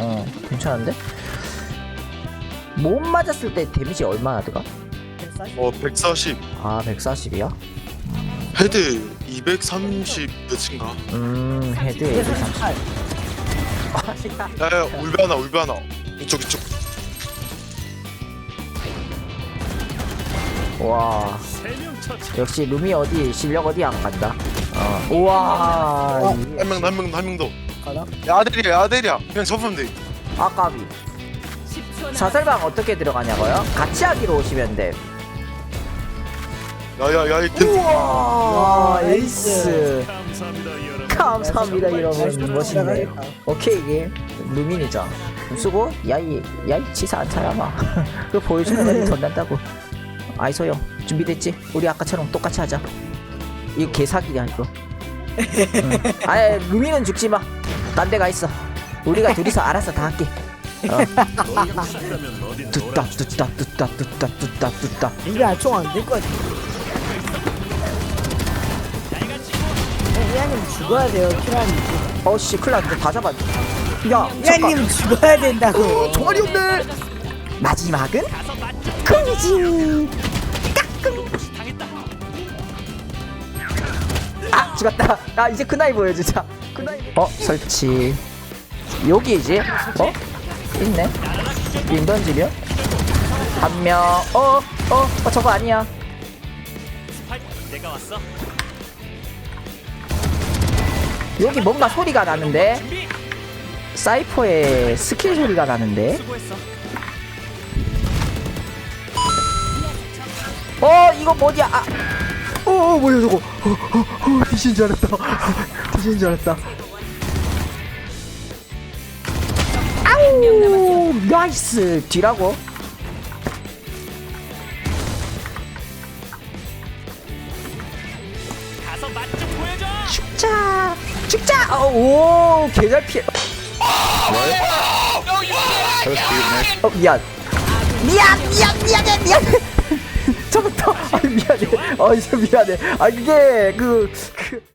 어 괜찮은데? 못 맞았을 때 데미지 얼마나 들어가? 어 140. 아 140이야? 헤드 230 몇인가? 음 헤드 헤드 30 야야 울베 하나 울베 하나. 이쪽 이쪽. 와 역시 루미 어디 실력 어디 안 간다 어 우와 이- 한명한명한명 더. 가나? 야 아델이야 아델이야. 그냥 접으면 돼. 아까비 사설방 어떻게 들어가냐고요? 같이 하기로 오시면 돼 야야야 이 템. 우와 에이스 감사합니다 여러분. 감사합니다 여러분 멋있네 나가겠다. 오케이 이게 루민이죠 쓰고 야이 야이 치사 안 사람아 그거 보여주는 거니 돈 난다고 아이소요 준비됐지? 우리 아까처럼 똑같이 하자 이거 개사기야 이거 응. 아예 루민은 죽지 마 딴 데가 있어. 우리가 둘이서 알아서 다 할게. 어. 뚜따 뚜따 뚜따 뚜따 뚜따 뚜따. 이게 총안될 것 같아. 이하님 죽어야 돼요, 키라님. 어씨 큰일 났네 다 잡았네 야 잠깐. 이하님 죽어야 된다고. 종아리 없네. 마지막은? 콩이지 아 죽었다. 아 이제 큰아이 보여주자 큰아이 어 설치. 여기지 어? 있네. 윈 던지면 한명어어 어, 어, 저거 아니야. 내가 왔어. 여기 뭔가 소리가 나는데? 사이퍼의 스킬 소리가 나는데. 어 이거 뭐냐 아. 어, 어 뭐야 저거. 어, 어, 어, 귀신 줄 알았다. 귀신 줄 알았다. 아우 나이스. 뒤라고. 죽자 죽자. 어, 오 개잘 피해. 어 미안. 미안 미안 미안해 미안해. 잡았다 아 미안해 어 이제 미안해. 아 이게 그, 그